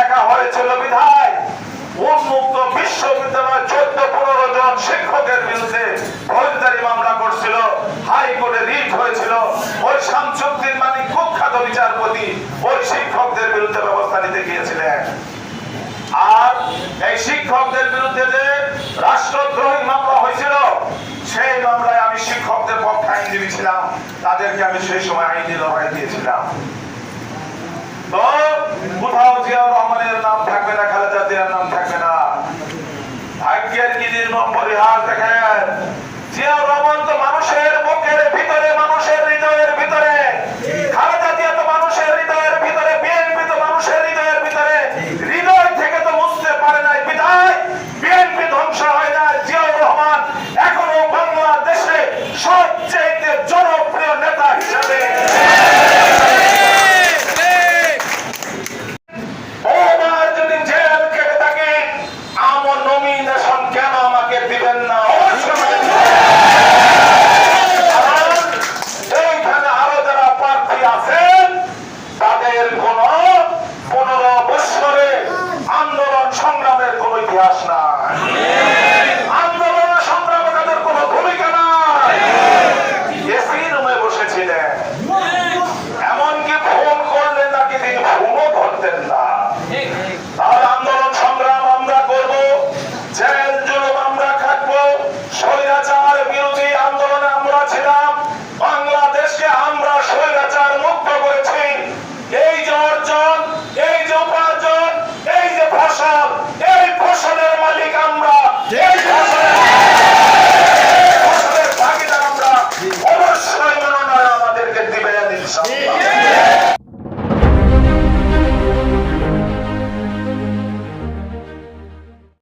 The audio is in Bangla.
রাখা হয়েছিল বিধায়। উন্মুক্ত বিশ্ববিদ্যালয় চোদ্দ পনেরো জন শিক্ষকের বিরুদ্ধে ফৌজদারি মামলা করছিল। হাইকোর্টে রিট হয়েছিল। ওই শামসুদ্দিন মানে কুখ্যাত বিচারপতি ওই শিক্ষকদের বিরুদ্ধে ব্যবস্থা নিতে গিয়েছিলেন। আর এই শিক্ষকদের বিরুদ্ধে যে রাষ্ট্রদ্রোহী মামলা হয়েছিল, সেই মামলায় আমি শিক্ষকদের পক্ষে আইনজীবী ছিলাম। তাদেরকে আমি সেই সময় আইনি লড়াই দিয়েছিলাম। তো কোথাও জিয়াউর রহমানের নাম থাকবে না, খালেদা জিয়ার নাম থাকবে না। ভাগ্যের কি নির্মম পরিহার আছে